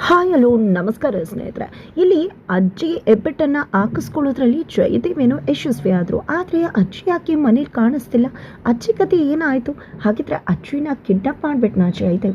Hi, hello, ನಮಸ್ಕಾರ ಸ್ನೇಹಿತರೆ. ಇಲ್ಲಿ ಅಜ್ಜಿ ಎಬ್ಬೆಟ್ಟನ್ನು ಹಾಕಿಸ್ಕೊಳ್ಳೋದ್ರಲ್ಲಿ ಜಯದೇವೇನೋ ಯಶಸ್ವಿ ಆದರು. ಆದರೆ ಅಜ್ಜಿ ಯಾಕೆ ಮನೇಲಿ ಕಾಣಿಸ್ತಿಲ್ಲ? ಅಜ್ಜಿ ಕತೆ ಏನಾಯಿತು? ಹಾಗಿದ್ರೆ ಅಜ್ಜಿನ ಕಿಡ್ನಾಪ್ ಮಾಡಿಬಿಟ್ನಾ ಜಯದೇವ್?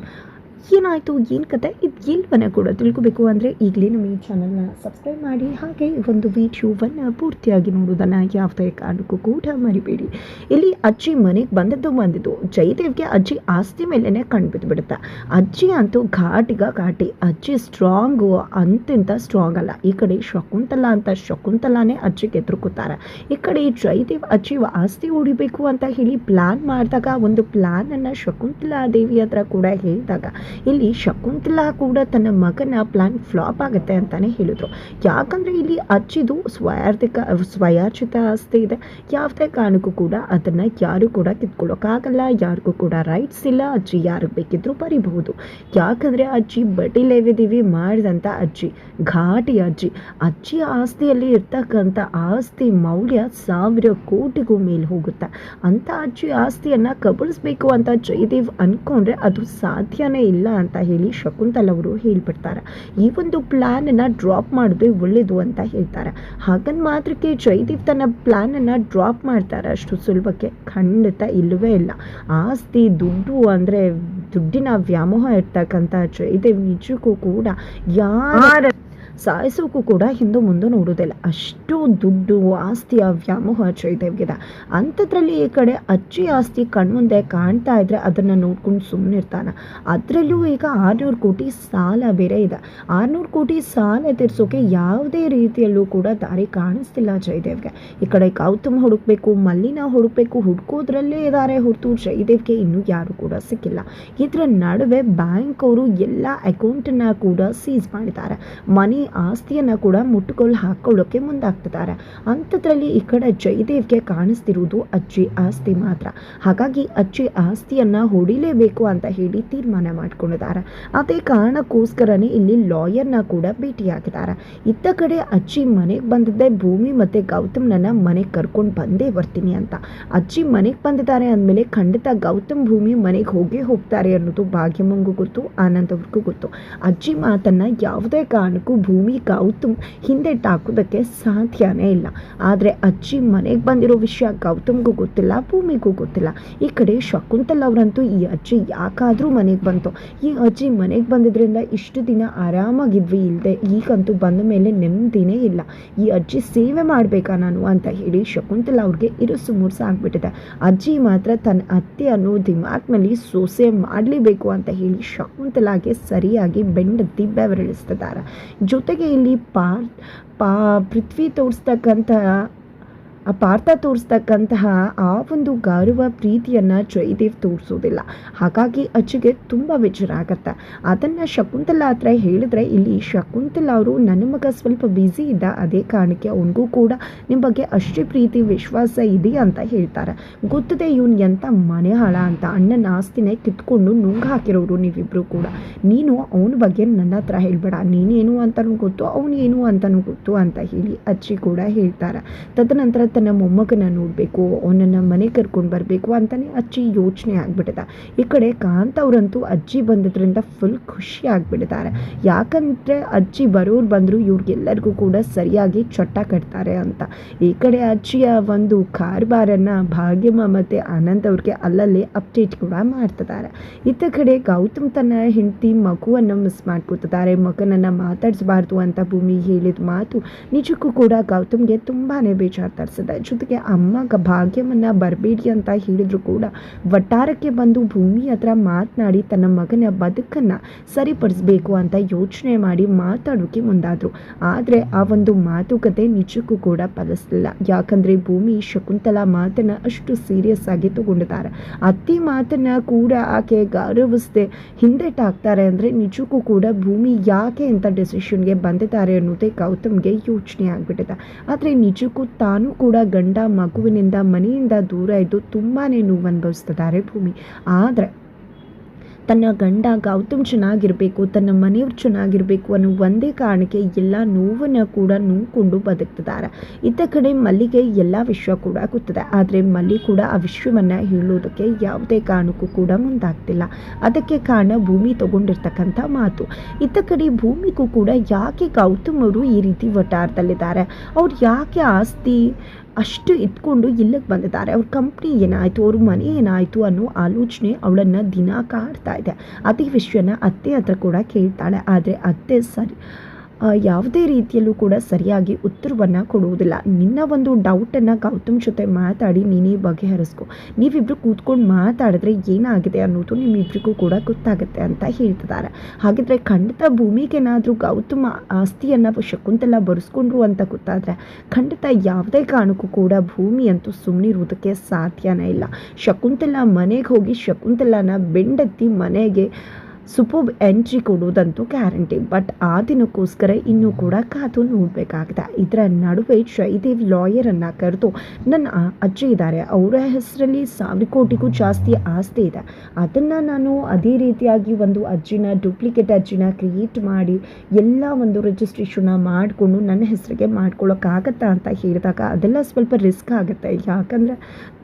ಏನಾಯಿತು, ಏನು ಕತೆ, ಇದು ಇಲ್ವನ್ನ ಕೂಡ ತಿಳ್ಕೊಬೇಕು ಅಂದರೆ ಈಗಲೇ ನಮ್ಮ ಈ ಚಾನಲ್ನ ಸಬ್ಸ್ಕ್ರೈಬ್ ಮಾಡಿ, ಹಾಗೆ ಒಂದು ವಿಡಿಯೋವನ್ನು ಪೂರ್ತಿಯಾಗಿ ನೋಡೋದನ್ನು ಯಾವುದೇ ಕಾರಣಕ್ಕೂ ಕೂಡ ಮರಿಬೇಡಿ. ಇಲ್ಲಿ ಅಜ್ಜಿ ಮನೆಗೆ ಬಂದದ್ದು ಬಂದಿದ್ದು. ಜಯದೇವ್ಗೆ ಅಜ್ಜಿ ಆಸ್ತಿ ಮೇಲೇ ಕಣ್ಬಿದ್ದು ಬಿಡುತ್ತೆ ಅಜ್ಜಿ ಅಂತೂ ಘಾಟಿಗ ಘಾಟಿ, ಅಜ್ಜಿ ಸ್ಟ್ರಾಂಗು ಅಂತಿಂತ ಸ್ಟ್ರಾಂಗ್ ಅಲ್ಲ. ಈ ಕಡೆ ಶಕುಂತಲ ಅಂತ ಶಕುಂತಲಾನೇ ಅಜ್ಜಿಗೆ ಎದುರುಕುತ್ತಾರೆ ಈ ಕಡೆ ಜಯದೇವ್ ಅಜ್ಜಿ ಆಸ್ತಿ ಹೊಡಿಬೇಕು ಅಂತ ಹೇಳಿ ಪ್ಲ್ಯಾನ್ ಮಾಡಿದಾಗ, ಒಂದು ಪ್ಲ್ಯಾನನ್ನು ಶಕುಂತಲಾ ದೇವಿ ಹತ್ರ ಕೂಡ ಹೇಳಿದಾಗ ಇಲ್ಲಿ ಶಕುಂತಲಾ ಕೂಡ ತನ್ನ ಮಗನ ಪ್ಲಾನ್ ಫ್ಲಾಪ್ ಆಗುತ್ತೆ ಅಂತಾನೆ ಹೇಳಿದ್ರು ಯಾಕಂದ್ರೆ ಇಲ್ಲಿ ಅಜ್ಜಿದು ಸ್ವಾರ್ಥಿಕ ಸ್ವಯಾರ್ಜಿತ ಆಸ್ತಿ ಇದೆ. ಯಾವುದೇ ಕಾರಣಕ್ಕೂ ಕೂಡ ಅದನ್ನ ಯಾರು ಕೂಡ ಕಿತ್ಕೊಳ್ಳೋಕ್ಕಾಗಲ್ಲ. ಯಾರಿಗೂ ಕೂಡ ರೈಟ್ಸ್ ಇಲ್ಲ. ಅಜ್ಜಿ ಯಾರಿಗೆ ಬೇಕಿದ್ರು ಬರಿಬಹುದು. ಯಾಕಂದ್ರೆ ಅಜ್ಜಿ ಬಡ್ಡಿ ಲೇವಿದೀವಿ ಮಾಡಿದಂತ ಅಜ್ಜಿ, ಘಾಟಿ ಅಜ್ಜಿ. ಅಜ್ಜಿ ಆಸ್ತಿಯಲ್ಲಿ ಇರ್ತಕ್ಕಂಥ ಆಸ್ತಿ ಮೌಲ್ಯ ಸಾವಿರ ಕೋಟಿಗೂ ಮೇಲೆ ಹೋಗುತ್ತೆ. ಅಂತ ಅಜ್ಜಿ ಆಸ್ತಿಯನ್ನ ಕಬಳಿಸ್ಬೇಕು ಅಂತ ಜಯದೇವ್ ಅನ್ಕೊಂಡ್ರೆ ಅದು ಸಾಧ್ಯನೇ ಇಲ್ಲ. ಅಂತ ಹೇಳಿ ಶಕುಂತಲ್ ಅವರು ಹೇಳ್ಬಿಡ್ತಾರೆ. ಈ ಒಂದು ಪ್ಲಾನ್ ಅನ್ನ ಡ್ರಾಪ್ ಮಾಡುದೇ ಒಳ್ಳೇದು ಅಂತ ಹೇಳ್ತಾರೆ. ಹಾಗನ್ ಮಾತ್ರಕ್ಕೆ ಜಯದೀಪ್ ತನ್ನ ಪ್ಲಾನ್ ಅನ್ನ ಡ್ರಾಪ್ ಮಾಡ್ತಾರೆ ಅಷ್ಟು ಸುಲಭಕ್ಕೆ. ಖಂಡಿತ ಇಲ್ಲವೇ ಇಲ್ಲ. ಆಸ್ತಿ, ದುಡ್ಡು ಅಂದ್ರೆ ದುಡ್ಡಿನ ವ್ಯಾಮೋಹ ಇರ್ತಕ್ಕಂಥ ಜಯದೇವ್ ನಿಜಕ್ಕೂ ಕೂಡ ಯಾರ ಸಾಯಿಸೋಕ್ಕೂ ಕೂಡ ಹಿಂದೆ ಮುಂದೆ ನೋಡೋದಿಲ್ಲ ಅಷ್ಟು ದುಡ್ಡು, ಆಸ್ತಿಯ ವ್ಯಾಮೋಹ ಜಯದೇವ್ಗಿದೆ ಅಂಥದ್ರಲ್ಲಿ ಈ ಕಡೆ ಅಚ್ಚಿ ಆಸ್ತಿ ಕಣ್ಮುಂದೆ ಕಾಣ್ತಾ ಇದ್ರೆ ಅದನ್ನು ನೋಡ್ಕೊಂಡು ಸುಮ್ಮನಿರ್ತಾನೆ ಅದರಲ್ಲೂ ಈಗ ಆರುನೂರು ಕೋಟಿ ಸಾಲ ಬೇರೆ ಇದೆ. ಆರುನೂರು ಕೋಟಿ ಸಾಲ ತೀರ್ಸೋಕೆ ಯಾವುದೇ ರೀತಿಯಲ್ಲೂ ಕೂಡ ದಾರಿ ಕಾಣಿಸ್ತಿಲ್ಲ ಜಯದೇವ್ಗೆ ಈ ಕಡೆ ಗೌತಮ್ ಹುಡುಕ್ಬೇಕು, ಮಲ್ಲಿನ ಹುಡುಕ್ಬೇಕು, ಹುಡುಕೋದ್ರಲ್ಲೇ ಇದ್ದಾರೆ ಹೊರತು ಜಯದೇವ್ಗೆ ಇನ್ನೂ ಯಾರು ಕೂಡ ಸಿಕ್ಕಿಲ್ಲ. ಇದರ ನಡುವೆ ಬ್ಯಾಂಕ್ ಅವರು ಎಲ್ಲ ಅಕೌಂಟನ್ನ ಕೂಡ ಸೀಸ್ ಮಾಡಿದ್ದಾರೆ. ಮನಿ ಆಸ್ತಿಯನ್ನ ಕೂಡ ಮುಟ್ಟುಗೋಲು ಹಾಕೊಳ್ಳೋಕೆ ಮುಂದಾಗ್ತಿದ್ದಾರೆ. ಅಂಥದ್ರಲ್ಲಿ ಈ ಕಡೆ ಜಯದೇವ್ಗೆ ಕಾಣಿಸ್ತಿರುವುದು ಅಜ್ಜಿ ಆಸ್ತಿ ಮಾತ್ರ. ಹಾಗಾಗಿ ಅಜ್ಜಿ ಆಸ್ತಿಯನ್ನ ಹೊಡಿಲೇಬೇಕು ಅಂತ ಹೇಳಿ ತೀರ್ಮಾನ ಮಾಡ್ಕೊಂಡಿದ್ದಾರೆ. ಅದೇ ಕಾರಣಕ್ಕೋಸ್ಕರನೇ ಇಲ್ಲಿ ಲಾಯರ್ನ ಕೂಡ ಭೇಟಿಯಾಗಿದ್ದಾರೆ. ಇತ್ತ ಕಡೆ ಅಜ್ಜಿ ಮನೆಗೆ ಬಂದಿದ್ದೆ, ಭೂಮಿ ಮತ್ತೆ ಗೌತಮ್ನನ್ನ ಮನೆಗೆ ಕರ್ಕೊಂಡು ಬಂದೇ ಬರ್ತೀನಿ ಅಂತ. ಅಜ್ಜಿ ಮನೆಗೆ ಬಂದಿದ್ದಾರೆ ಅಂದಮೇಲೆ ಖಂಡಿತ ಗೌತಮ್ ಭೂಮಿ ಮನೆಗೆ ಹೋಗೇ ಹೋಗ್ತಾರೆ ಅನ್ನೋದು ಭಾಗ್ಯಮ್ಮಂಗೂ ಗೊತ್ತು ಆನಂದ್ ಅವ್ರಿಗೂ ಗೊತ್ತು ಅಜ್ಜಿ ಮಾತನ್ನ ಯಾವುದೇ ಕಾರಣಕ್ಕೂ ಭೂಮಿ ಗೌತಮ್ ಹಿಂದೆಟ್ಟಾಕೋದಕ್ಕೆ ಸಾಧ್ಯನೇ ಇಲ್ಲ. ಆದರೆ ಅಜ್ಜಿ ಮನೆಗೆ ಬಂದಿರೋ ವಿಷಯ ಗೌತಮ್ಗೂ ಗೊತ್ತಿಲ್ಲ, ಭೂಮಿಗೂ ಗೊತ್ತಿಲ್ಲ. ಈ ಕಡೆ ಶಕುಂತಲ್ ಅವರಂತೂ ಈ ಅಜ್ಜಿ ಯಾಕಾದರೂ ಮನೆಗೆ ಬಂತು. ಈ ಅಜ್ಜಿ ಮನೆಗೆ ಬಂದಿದ್ರಿಂದ ಇಷ್ಟು ದಿನ ಆರಾಮಾಗಿದ್ವಿ ಇಲ್ಲದೆ ಈಗಂತೂ ಬಂದ ಮೇಲೆ ನೆಮ್ಮದಿನೇ ಇಲ್ಲ. ಈ ಅಜ್ಜಿ ಸೇವೆ ಮಾಡಬೇಕಾ ನಾನು ಅಂತ ಹೇಳಿ ಶಕುಂತಲ ಅವ್ರಿಗೆ ಇರುಸು ಮುರುಸು ಆಗ್ಬಿಟ್ಟಿದೆ. ಅಜ್ಜಿ ಮಾತ್ರ ತನ್ನ ಅತ್ತೆ ಅನ್ನೋ ದಿಮಾಕ್ನಲ್ಲಿ ಸೋಸೆ ಮಾಡಲೇಬೇಕು ಅಂತ ಹೇಳಿ ಶಕುಂತಲಾಗೆ ಸರಿಯಾಗಿ ಬೆಂಡತ್ತಿ ಬೆವರಿಳಿಸ್ತಿದ್ದಾರೆ ಜೊತೆಗೆ ಇಲ್ಲಿ ಪಾ ಪಾ ಪೃಥ್ವಿ ತೋರಿಸ್ತಕ್ಕಂತಹ ಆ ಪಾರ್ಥ ತೋರಿಸ್ತಕ್ಕಂತಹ ಆ ಒಂದು ಗೌರವ ಪ್ರೀತಿಯನ್ನು ಜಯದೇವ್ ತೋರಿಸೋದಿಲ್ಲ. ಹಾಗಾಗಿ ಅಜ್ಜಿಗೆ ತುಂಬ ವಿಚಾರ ಆಗತ್ತೆ. ಅದನ್ನು ಶಕುಂತಲ ಹತ್ರ ಹೇಳಿದ್ರೆ ಇಲ್ಲಿ ಶಕುಂತಲ ಅವರು ನನ್ನ ಮಗ ಸ್ವಲ್ಪ ಬ್ಯುಸಿ ಇದ್ದ ಅದೇ ಕಾರಣಕ್ಕೆ ಅವನಿಗೂ ಕೂಡ ನಿಮ್ಮ ಬಗ್ಗೆ ಅಷ್ಟೇ ಪ್ರೀತಿ, ವಿಶ್ವಾಸ ಇದೆ ಅಂತ ಹೇಳ್ತಾರೆ. ಗೊತ್ತದೆ ಇವನು ಎಂಥ ಮನೆ ಹಾಳ ಅಂತ, ಅಣ್ಣನ ಆಸ್ತಿನೇ ಕಿತ್ಕೊಂಡು ನುಂಗು ಹಾಕಿರೋರು ನೀವಿಬ್ಬರು ಕೂಡ. ನೀನು ಅವನ ಬಗ್ಗೆ ನನ್ನ ಹತ್ರ ಹೇಳ್ಬೇಡ. ನೀನೇನು ಅಂತಲೂ ಗೊತ್ತು ಅವನೇನು ಅಂತಲೂ ಗೊತ್ತು ಅಂತ ಹೇಳಿ ಅಜ್ಜಿ ಕೂಡ ಹೇಳ್ತಾರೆ. ತದನಂತರ ತನ್ನ ಮೊಮ್ಮಗನ ನೋಡಬೇಕು, ಅವನನ್ನು ಮನೆ ಕರ್ಕೊಂಡು ಬರಬೇಕು ಅಂತಲೇ ಅಜ್ಜಿ ಯೋಚನೆ ಆಗಿಬಿಟ್ಟಿದೆ. ಈ ಕಡೆ ಕಾಂತ ಅವರಂತೂ ಅಜ್ಜಿ ಬಂದಿದ್ದರಿಂದ ಫುಲ್ ಖುಷಿ ಆಗಿಬಿಟ್ಟಿದ್ದಾರೆ. ಯಾಕಂದರೆ ಅಜ್ಜಿ ಬರೋರು ಬಂದರೂ ಇವ್ರಿಗೆಲ್ಲರಿಗೂ ಕೂಡ ಸರಿಯಾಗಿ ಚೊಟ್ಟ ಕಟ್ತಾರೆ ಅಂತ. ಈ ಕಡೆ ಅಜ್ಜಿಯ ಒಂದು ಕಾರ್ಬಾರನ್ನು ಭಾಗ್ಯಮ್ಮ ಮತ್ತು ಆನಂದ್ ಅವ್ರಿಗೆ ಅಲ್ಲಲ್ಲಿ ಅಪ್ಡೇಟ್ ಕೂಡ ಮಾಡ್ತಿದ್ದಾರೆ. ಇತ್ತ ಕಡೆ ಗೌತಮ್ ತನ್ನ ಹೆಂಡತಿ ಮಗುವನ್ನು ಮಿಸ್ ಮಾಡ್ಕೋತಿದ್ದಾರೆ. ಮಗನನ್ನು ಮಾತಾಡಿಸಬಾರ್ದು ಅಂತ ಭೂಮಿ ಹೇಳಿದ ಮಾತು ನಿಜಕ್ಕೂ ಕೂಡ ಗೌತಮ್ಗೆ ತುಂಬಾ ಬೇಜಾರು ತರಿಸಿದೆ. ಜೊತೆಗೆ ಅಮ್ಮಗ ಭಾಗ್ಯವನ್ನ ಬರಬೇಡಿ ಅಂತ ಹೇಳಿದ್ರು ಕೂಡ ವಟಾರಕ್ಕೆ ಬಂದು ಭೂಮಿ ಹತ್ರ ಮಾತನಾಡಿ ತನ್ನ ಮಗನ ಬದುಕನ್ನು ಸರಿಪಡಿಸ್ಬೇಕು ಅಂತ ಯೋಚನೆ ಮಾಡಿ ಮಾತಾಡೋಕೆ ಮುಂದಾದರು. ಆದರೆ ಆ ಒಂದು ಮಾತುಕತೆ ನಿಜಕ್ಕೂ ಕೂಡ ಫಲಿಸಲಿಲ್ಲ ಯಾಕಂದರೆ ಭೂಮಿ ಶಕುಂತಲಾ ಮಾತನ್ನು ಅಷ್ಟು ಸೀರಿಯಸ್ ಆಗಿ ತಗೊಂಡಿದ್ದಾರೆ. ಅತ್ತೆ ಮಾತನ್ನು ಕೂಡ ಆಕೆ ಗೌರವಿಸದೆ ಹಿಂದೆಟಾಕ್ತಾರೆ ಅಂದರೆ ನಿಜಕ್ಕೂ ಕೂಡ ಭೂಮಿ ಯಾಕೆ ಅಂತ ಡಿಸಿಷನ್ಗೆ ಬಂದಿದ್ದಾರೆ ಅನ್ನೋದೇ ಗೌತಮ್ಗೆ ಯೋಚನೆ ಆಗಿಬಿಟ್ಟಿದೆ. ಆದರೆ ನಿಜಕ್ಕೂ ತಾನು ಕೂಡ ಗಂಡ ಮಗುವಿನಿಂದ ಮನೆಯಿಂದ ದೂರ ಇದ್ದು ತುಂಬಾ ನೋವು ಅನುಭವಿಸ್ತಿದ್ದಾರೆ ಭೂಮಿ. ಆದರೆ ತನ್ನ ಗಂಡ ಗೌತಮ್ ಚೆನ್ನಾಗಿರಬೇಕು, ತನ್ನ ಮನೆಯವ್ರು ಚೆನ್ನಾಗಿರಬೇಕು ಅನ್ನೋ ಒಂದೇ ಕಾರಣಕ್ಕೆ ಎಲ್ಲ ನೋವನ್ನು ಕೂಡ ನೋಡ್ಕೊಂಡು ಬದುಕ್ತಿದ್ದಾರೆ. ಇತ್ತ ಕಡೆ ಮಲ್ಲಿಗೆ ಎಲ್ಲ ವಿಶ್ವ ಕೂಡ ಗೊತ್ತಿದೆ, ಆದರೆ ಮಲ್ಲಿ ಕೂಡ ಆ ವಿಶ್ವವನ್ನ ಹೇಳೋದಕ್ಕೆ ಯಾವುದೇ ಕಾರಣಕ್ಕೂ ಕೂಡ ಮುಂದಾಗ್ತಿಲ್ಲ. ಅದಕ್ಕೆ ಕಾರಣ ಭೂಮಿ ತಗೊಂಡಿರ್ತಕ್ಕಂಥ ಮಾತು. ಇತ್ತ ಕಡೆ ಭೂಮಿಗೂ ಕೂಡ ಯಾಕೆ ಗೌತಮ್ ಅವರು ಈ ರೀತಿ ವಟಾರದಲ್ಲಿದ್ದಾರೆ ಅವ್ರು ಯಾಕೆ ಆಸ್ತಿ ಅಷ್ಟು ಇಟ್ಕೊಂಡು ಇಲ್ಲಿಗೆ ಬಂದಿದ್ದಾರೆ. ಅವ್ರ ಕಂಪ್ನಿ ಏನಾಯಿತು, ಅವ್ರ ಮನೆ ಏನಾಯಿತು ಅನ್ನೋ ಆಲೋಚನೆ ಅವಳನ್ನು ದಿನ ಕಾಡ್ತಾ ಇದೆ. ಅದೇ ವಿಷಯನ ಅತ್ತೆ ಹತ್ರ ಕೂಡ ಕೇಳ್ತಾಳೆ. ಆದರೆ ಅತ್ತೆ ಸರಿ ಯಾವುದೇ ರೀತಿಯಲ್ಲೂ ಕೂಡ ಸರಿಯಾಗಿ ಉತ್ತರವನ್ನು ಕೊಡುವುದಿಲ್ಲ. ನಿನ್ನ ಒಂದು ಡೌಟನ್ನು ಗೌತಮ್ ಜೊತೆ ಮಾತಾಡಿ, ನೀನೇ ಬಗೆಹರಿಸ್ಕೊ ನೀವಿಬ್ಬರು ಕೂತ್ಕೊಂಡು ಮಾತಾಡಿದ್ರೆ ಏನಾಗಿದೆ ಅನ್ನೋದು ನಿಮ್ಮಿಬ್ಬರಿಗೂ ಕೂಡ ಗೊತ್ತಾಗುತ್ತೆ ಅಂತ ಹೇಳ್ತಿದ್ದಾರೆ. ಹಾಗಿದ್ರೆ ಖಂಡಿತ ಭೂಮಿಗೇನಾದರೂ ಗೌತಮ ಆಸ್ತಿಯನ್ನು ಶಕುಂತಲ ಬರೆಸ್ಕೊಂಡ್ರು ಅಂತ ಗೊತ್ತಾದರೆ ಖಂಡಿತ ಯಾವುದೇ ಕಾರಣಕ್ಕೂ ಕೂಡ ಭೂಮಿ ಅಂತೂ ಸುಮ್ಮನಿರುವುದಕ್ಕೆ ಸಾಧ್ಯನೇ ಇಲ್ಲ. ಶಕುಂತಲ ಮನೆಗೆ ಹೋಗಿ ಶಕುಂತಲನ ಬೆಂಡೆತ್ತಿ ಮನೆಗೆ ಸೂಪರ್ ಎಂಟ್ರಿ ಕೊಡುವುದಂತೂ ಗ್ಯಾರಂಟಿ ಬಟ್ ಆ ದಿನಕ್ಕೋಸ್ಕರ ಇನ್ನೂ ಕೂಡ ಕಾದು ನೋಡಬೇಕಾಗಿದೆ. ಇದರ ನಡುವೆ ಜಯದೇವ್ ಲಾಯರನ್ನು ಕರೆದು, ನನ್ನ ಅಜ್ಜಿ ಇದ್ದಾರೆ, ಅವರ ಹೆಸರಲ್ಲಿ ಸಾವಿರ ಕೋಟಿಗೂ ಜಾಸ್ತಿ ಆಸ್ತಿ ಇದೆ. ಅದನ್ನು ನಾನು ಅದೇ ರೀತಿಯಾಗಿ ಒಂದು ಅಜ್ಜಿನ ಡೂಪ್ಲಿಕೇಟ್ ಅಜ್ಜಿನ ಕ್ರಿಯೇಟ್ ಮಾಡಿ, ಎಲ್ಲ ಒಂದು ರಿಜಿಸ್ಟ್ರೇಷನ್ನ ಮಾಡಿಕೊಂಡು ನನ್ನ ಹೆಸರಿಗೆ ಮಾಡ್ಕೊಳ್ಳೋಕ್ಕಾಗತ್ತಾ ಅಂತ ಹೇಳಿದಾಗ, ಅದೆಲ್ಲ ಸ್ವಲ್ಪ ರಿಸ್ಕ್ ಆಗುತ್ತೆ. ಯಾಕಂದರೆ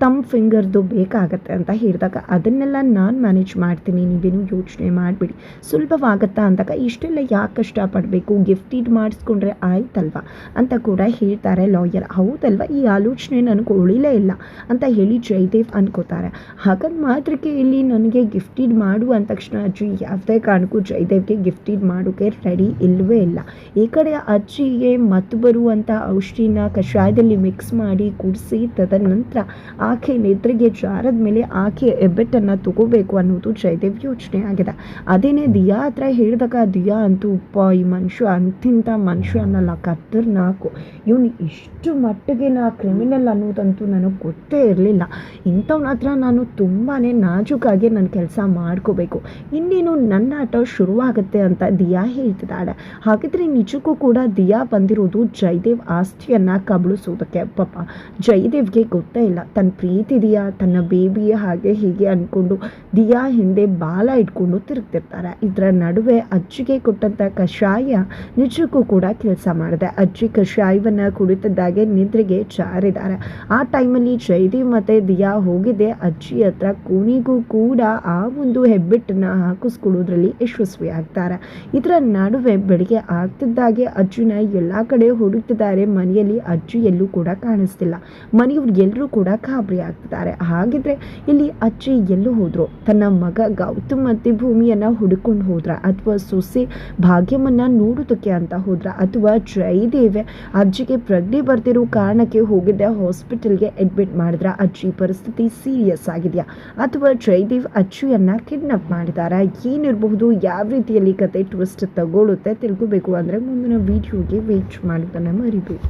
ತಮ್ಮ ಫಿಂಗರ್ದು ಬೇಕಾಗತ್ತೆ ಅಂತ ಹೇಳಿದಾಗ, ಅದನ್ನೆಲ್ಲ ನಾನು ಮ್ಯಾನೇಜ್ ಮಾಡ್ತೀನಿ, ನೀವೇನು ಯೋಚನೆ ಮಾಡಿಬಿಡಿ. ಸುಲಭವಾಗತ್ತಾ ಅಂದಾಗ ಇಷ್ಟೆಲ್ಲ ಯಾಕೆ ಕಷ್ಟಪಡಬೇಕು? ಗಿಫ್ಟಿಡ್ ಮಾಡಿಸ್ಕೊಂಡ್ರೆ ಆಯ್ತಲ್ವಾ? ಅಂತ ಕೂಡ ಹೇಳ್ತಾರೆ ಲಾಯರ್ ಹೌದಲ್ವ? ಈ ಆಲೋಚನೆ ನನಗೆ ಉಳಿಲೇ ಇಲ್ಲ ಅಂತ ಹೇಳಿ ಜಯದೇವ್ ಅನ್ಕೋತಾರೆ. ಹಾಗಂದ್ ಮಾತ್ರಕ್ಕೆ ಇಲ್ಲಿ ನನಗೆ ಗಿಫ್ಟಿಡ್ ಮಾಡು ಅಂದ ತಕ್ಷಣ ಅಜ್ಜಿ ಯಾವುದೇ ಕಾರಣಕ್ಕೂ ಜಯದೇವ್ಗೆ ಗಿಫ್ಟಿಡ್ ಮಾಡೋಕೆ ರೆಡಿ ಇಲ್ಲವೇ ಇಲ್ಲ. ಈ ಕಡೆ ಅಜ್ಜಿಗೆ ಮತ್ತು ಬರುವಂಥ ಔಷಧಿನ ಕಷಾಯದಲ್ಲಿ ಮಿಕ್ಸ್ ಮಾಡಿ ಕುಡಿಸಿ ತದನಂತರ ಆಕೆ ನಿದ್ರೆಗೆ ಜಾರದ ಮೇಲೆ ಆಕೆ ಎಬ್ಬೆಟ್ಟನ್ನು ತಗೋಬೇಕು ಅನ್ನೋದು ಜಯದೇವ್ ಯೋಚನೆ ಆಗಿದೆ. ಅದೇನೇ ದಿಯಾ ಹತ್ರ ಹೇಳಿದಾಗ ದಿಯಾ ಅಂತೂ ಉಪ್ಪ, ಈ ಮನುಷ್ಯ ಅಂತಿಂತ ಮನುಷ್ಯ ಅನ್ನಲ್ಲ ಕತ್ತರ್ನಾಕು ಇವನು ಇಷ್ಟು ಮಟ್ಟಿಗೆ ನಾ ಕ್ರಿಮಿನಲ್ ಅನ್ನೋದಂತೂ ನನಗೆ ಗೊತ್ತೇ ಇರಲಿಲ್ಲ. ಇಂಥವ್ನ ಹತ್ರ ನಾನು ತುಂಬಾ ನಾಜೂಕಾಗಿ ನನ್ನ ಕೆಲಸ ಮಾಡ್ಕೋಬೇಕು. ಇನ್ನೇನು ನನ್ನ ಆಟ ಶುರುವಾಗುತ್ತೆ ಅಂತ ದಿಯಾ ಹೇಳ್ತಿದ್ದಾಳೆ. ಹಾಗಿದ್ರೆ ನಿಜಕ್ಕೂ ಕೂಡ ದಿಯಾ ಬಂದಿರೋದು ಜಯದೇವ್ ಆಸ್ತಿಯನ್ನು ಕಬಳಿಸೋದಕ್ಕೆ. ಪಾಪ, ಜಯದೇವ್ಗೆ ಗೊತ್ತೇ ಇಲ್ಲ. ತನ್ನ ಪ್ರೀತಿ ದಿಯಾ, ತನ್ನ ಬೇಬಿ ಹಾಗೆ ಹೀಗೆ ಅಂದ್ಕೊಂಡು ದಿಯಾ ಹಿಂದೆ ಬಾಲ ಇಟ್ಕೊಂಡು ತಿರುಗ್ತಿರ್ತಾರೆ ಇದರ ನಡುವೆ ಅಜ್ಜಿಗೆ ಕೊಟ್ಟಂಥ ಕಷಾಯ ನಿಜಕ್ಕೂ ಕೂಡ ಕೆಲಸ ಮಾಡಿದೆ. ಅಜ್ಜಿ ಕಷಾಯವನ್ನು ಕುಡಿತಿದ್ದಾಗೆ ನಿದ್ರೆಗೆ ಜಾರಿದ್ದಾರೆ. ಆ ಟೈಮಲ್ಲಿ ಜಯದೇವ್ ಮತ್ತು ದಿಯಾ ಹೋಗಿದೆ ಅಜ್ಜಿ ಹತ್ರ ಕೋಣಿಗೂ ಕೂಡ ಆ ಒಂದು ಹೆಬ್ಬೆಟ್ಟನ್ನು ಹಾಕಿಸ್ಕೊಡೋದ್ರಲ್ಲಿ ಯಶಸ್ವಿ ಆಗ್ತಾರೆ ಇದರ ನಡುವೆ ಬೆಳಿಗ್ಗೆ ಆಗ್ತಿದ್ದಾಗೆ ಅಜ್ಜಿನ ಎಲ್ಲ ಕಡೆ ಹುಡುಕ್ತಿದ್ದಾರೆ. ಮನೆಯಲ್ಲಿ ಅಜ್ಜಿ ಎಲ್ಲೂ ಕೂಡ ಕಾಣಿಸ್ತಿಲ್ಲ. ಮನೆಯವ್ರು ಎಲ್ಲರೂ ಕೂಡ ಖಾಬರಿ ಆಗ್ತಿದ್ದಾರೆ. ಹಾಗಿದ್ರೆ ಇಲ್ಲಿ ಅಜ್ಜಿ ಎಲ್ಲೂ ಹೋದ್ರು. ತನ್ನ ಮಗ ಗೌತಮ್ ಮತ್ತೆ ಭೂಮಿಯನ್ನ ಹುಡುಕೊಂಡು ಹೋದ್ರ ಅಥವಾ ಸೊಸೆ ಭಾಗ್ಯವನ್ನು ನೋಡೋದಕ್ಕೆ ಅಂತ ಹೋದ್ರ ಅಥವಾ ಜಯದೇವೆ ಅಜ್ಜಿಗೆ ಪ್ರಜ್ಞೆ ಬರ್ತಿರೋ ಕಾರಣಕ್ಕೆ ಹೋಗಿದ್ದೆ ಹಾಸ್ಪಿಟಲ್ಗೆ ಅಡ್ಮಿಟ್ ಮಾಡಿದ್ರ ಅಜ್ಜಿ ಪರಿಸ್ಥಿತಿ ಸೀರಿಯಸ್ ಆಗಿದೆಯಾ? ಅಥವಾ ಜಯದೇವ್ ಅಜ್ಜಿಯನ್ನ ಕಿಡ್ನಾಪ್ ಮಾಡಿದಾರ? ಏನಿರಬಹುದು? ಯಾವ ರೀತಿಯಲ್ಲಿ ಕತೆ ಟ್ವಿಸ್ಟ್ ತಗೊಳುತ್ತೆ ತಿಳ್ಕೋಬೇಕು. ಅಂದ್ರೆ ಮುಂದಿನ ವಿಡಿಯೋಗೆ ವೇಟ್ ಮಾಡೋದನ್ನ ಮರಿಬೇಕು